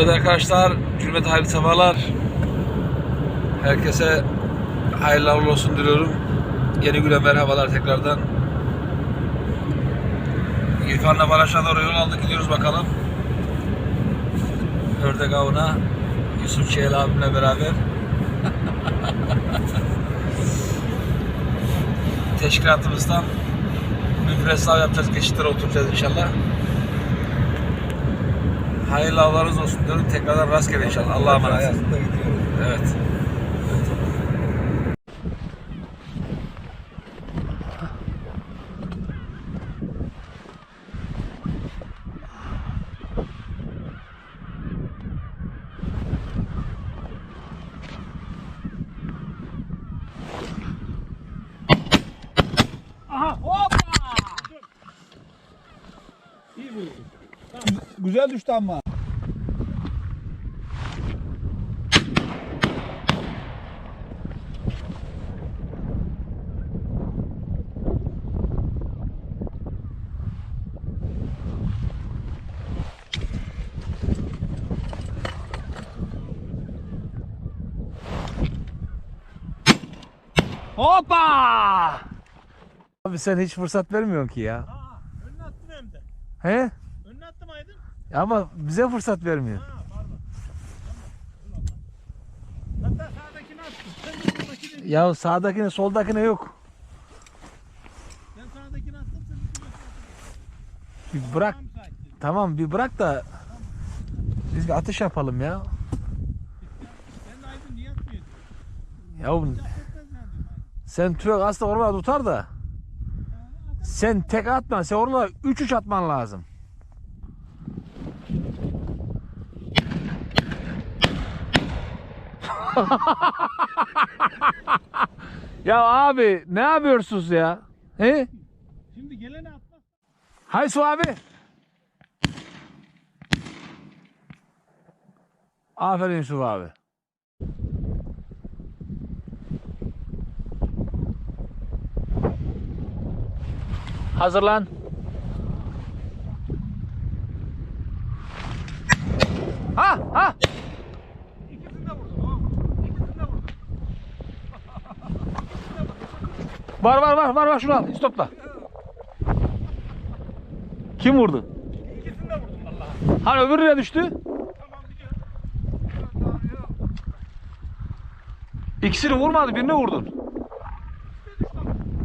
Evet arkadaşlar, cümlete hayırlı sabahlar. Herkese hayırlı olsun diliyorum. Yeni güne merhabalar tekrardan. İrfan'la Baraş'a doğru yol aldık, gidiyoruz bakalım. Ördek avına Yusuf Çeyel abimle beraber. Teşkilatımızdan müfres av yapacağız, geçitlere oturacağız inşallah. Hayırlı avlarınız olsun diyorum. Tekrardan rastgele inşallah. Allah'a emanet. Evet. Güzel düştü ama. Hoppa! Abi sen hiç fırsat vermiyorsun ki ya. Aa, önüne attım hem de. He? Önüne attım Aydın. Ama bize fırsat vermiyor. Ha, pardon. Tamam. Hatta sağdakini attım. Sen de buradakini. Ya sağdakine soldakine yok. Ben sağdakini attım. Sen de. Bir bırak. Tamam bir bırak da biz bir atış yapalım ya. Sen de Aydın niye atmıyorsun? Ya Etmez ne diyorum Aydın? Sen tüfek aslında orada tutar da sen tek atma. Sen orada 3-3 atman lazım. ya abi ne yapıyorsunuz ya? He? Şimdi gelene atma. Hay Su abi. Aferin Yusuf abi. Hazırlan. Ha ha. İkisini de vurdum. Tamam. İkisini de vurdum. Var var var var var şunu al. Stopla. Kim vurdu? İkisini de vurdum vallahi. Hani öbürü ne düştü? İkisini vurmadı birini vurdun.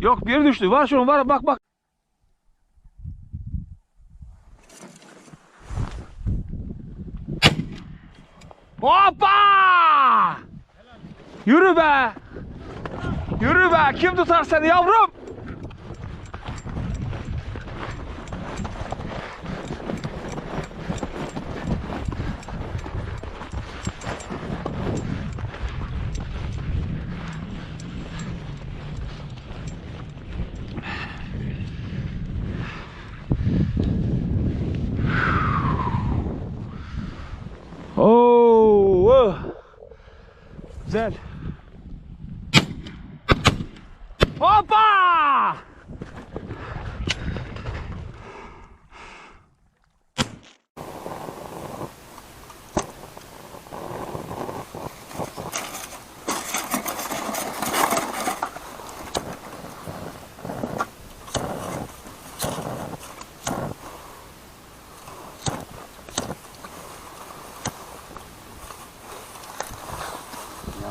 Yok biri düştü. Var şunun var bak bak. Hoppa! Yürü be! Yürü be! Kim tutar seni yavrum? Güzel. Hoppa!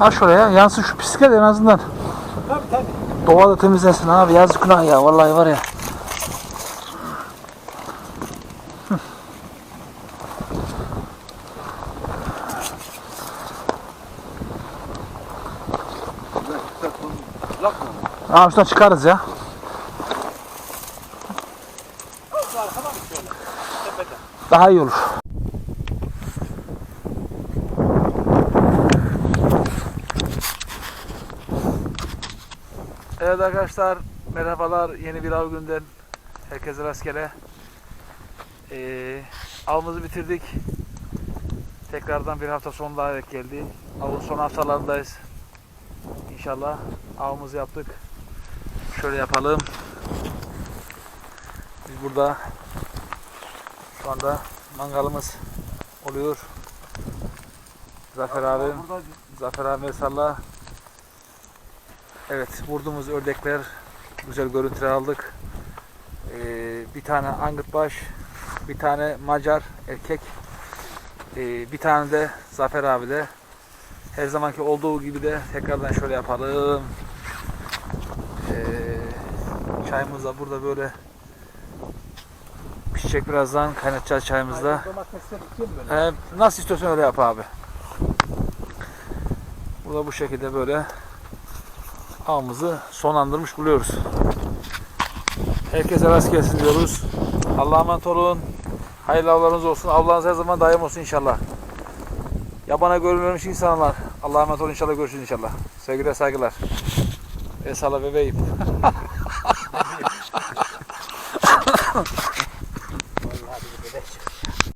Ha şuraya yansın şu pislikler en azından. Tabii tabii. Doğa da temizlensin abi yazık günah ya vallahi var ya. Abi şuradan çıkarız ya. Daha iyi olur. Evet arkadaşlar merhabalar. Yeni bir av günden herkese rastgele. Ee, avımızı bitirdik. Tekrardan bir hafta sonu daha denk geldi. Avın son haftalarındayız. İnşallah avımızı yaptık. Şöyle yapalım. Biz burada şu anda mangalımız oluyor. Zafer abi Zafer abi salla Evet vurduğumuz ördekler güzel görüntüler aldık. Ee, bir tane angıtbaş, bir tane Macar erkek, ee, bir tane de Zafer abi de. Her zamanki olduğu gibi de tekrardan şöyle yapalım. Ee, çayımız da burada böyle pişecek birazdan kaynatacağız çayımızda. Ee, nasıl istiyorsan öyle yap abi. Burada bu şekilde böyle avımızı sonlandırmış buluyoruz. Herkese rast gelsin diyoruz. Allah'a emanet olun. Hayırlı avlarınız olsun. Avlarınız her zaman daim olsun inşallah. Yabana görünmemiş insanlar. Allah'a emanet olun inşallah görüşürüz inşallah. Sevgiler saygılar. Esala bebeğim.